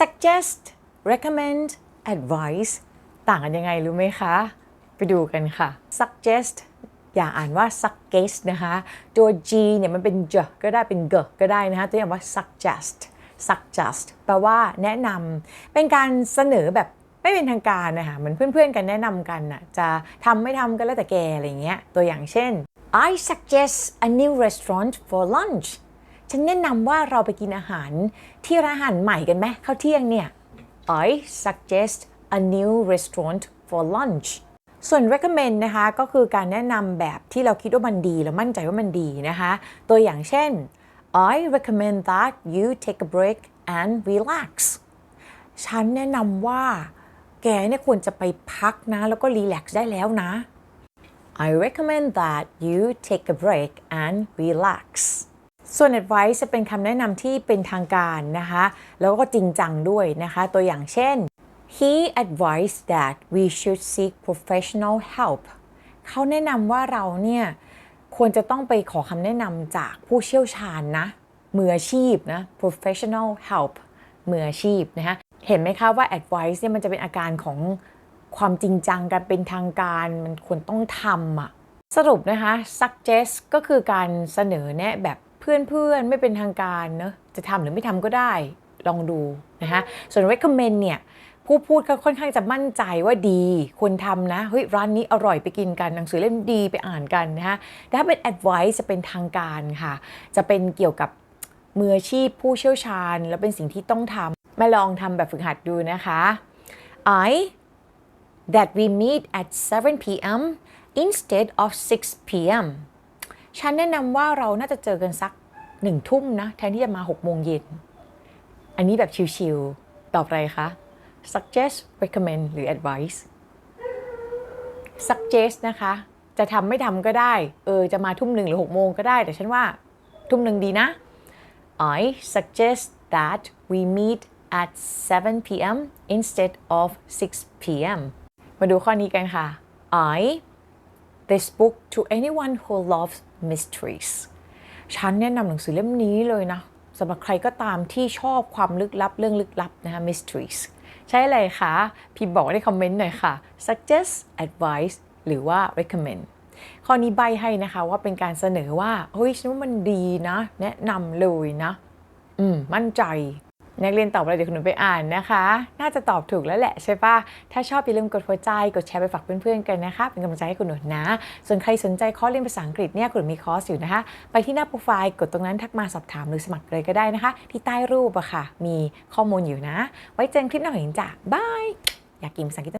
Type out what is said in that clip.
suggest recommend advice ต่างกันยังไงรู้ไหมคะ ไปดูกันค่ะ suggest อย่าอ่านว่า suggest นะคะ ตัว g เนี่ยมันเป็น j ก็ได้เป็น g ก็ได้นะคะ ตัวอย่างว่า suggest suggest แปลว่าแนะนำเป็นการเสนอแบบไม่เป็นทางการนะคะเหมือนเพื่อนๆกันแนะนำกันน่ะจะทำไม่ทำก็แล้วแต่แกอะไรเงี้ย ตัวอย่างเช่น I suggest a new restaurant for lunch ฉันแนะนำว่าเราไปกินอาหารที่ร้านอาหารใหม่กันไหมข้าวเที่ยงเนี่ย I suggest a new restaurant for lunch ส่วน recommend นะคะก็คือการแนะนำแบบที่เราคิดว่ามันดีแล้วมั่นใจว่ามันดีนะคะ ตัวอย่างเช่น I recommend that you take a break and relax ฉันแนะนำว่า แกเนี่ยควรจะไปพักนะ แล้วก็รีแลกซ์ได้แล้วนะ I recommend that you take a break and relax ส่วน advice จะเป็นคำแนะนำที่เป็นทางการนะคะ แล้วก็จริงจังด้วยนะคะ ตัวอย่างเช่น He advised that we should seek professional help เขาแนะนำว่าเราเนี่ยควรจะต้องไปขอคำแนะนำจากผู้เชี่ยวชาญนะ มืออาชีพนะ professional help มืออาชีพนะคะเห็นไหมคะว่า advice เนี่ยมันจะเป็นอาการของความจริงจังการเป็นทางการมันควรต้องทำอะสรุปนะคะ suggest ก็คือการเสนอแนะแบบ พื่อนๆ ไม่เป็นทางการเนอะจะทำหรือไม่ทำก็ได้ลองดูนะคะส่วน recommend เนี่ยผู้พูดก็ค่อนข้างจะมั่นใจว่าดีควรทำนะเฮ้ยร้านนี้อร่อยไปกินกันหนังสือเล่มดีไปอ่านกันนะคะแต่ถ้าเป็น advice จะเป็นทางการค่ะ จะเป็นเกี่ยวกับมืออาชีพผู้เชี่ยวชาญ แล้วเป็นสิ่งที่ต้องทำมาลองทำแบบฝึกหัดดูนะคะ I that we meet at 7 p.m. instead of 6 p.m. ฉันแนะนำว่าเราน่าจะเจอกันสักหนึ่งทุ่มนะ แทนที่จะมา6โมงเย็น อันนี้แบบชิวๆตอบอะไรคะ suggest recommend หรือ advice suggest นะคะ จะทำไม่ทำก็ได้ เออ จะมาทุ่มหนึ่งหรือ6โมงก็ได้ แต่ฉันว่าทุ่มหนึ่งดีนะ I suggest that we meet at 7 p.m. instead of 6 p.m. มาดูข้อนี้กันค่ะ I this book to anyone who loves mysteries ฉันแนะนำหนังสือเล่มนี้เลยนะสำหรับใครก็ตามที่ชอบความลึกลับเรื่องลึกลับนะคะ mysteries ใช่เลยคะพี่บอกในคอมเมนต์หน่อยค่ะ suggest advice หรือว่า recommend ข้อนี้ใบให้นะคะว่าเป็นการเสนอว่า เฮ้ยฉันว่ามันดีนะ แนะนำเลยนะ อืม มั่นใจ นักเรียนตอบอะไรเดี๋ยวคุณหนูไปอ่านนะคะ น่าจะตอบถูกแล้วแหละใช่ปะถ้าชอบอย่าลืมกดหัวใจ กดแชร์ไปฝากเพื่อนๆกันนะคะ เป็นกำลังใจให้คุณหนูนะ ส่วนใครสนใจคอร์สเรียนภาษาอังกฤษเนี่ยคุณหนูมีคอร์สอยู่นะคะ ไปที่หน้าโปรไฟล์กดตรงนั้นทักมาสอบถามหรือสมัครเลยก็ได้นะคะ ที่ใต้รูปอะค่ะ มีข้อมูลอยู่นะ ไว้เจอกันคลิปหน้าเห็นจ้ะบาย อยากกินภาษาอังกฤษ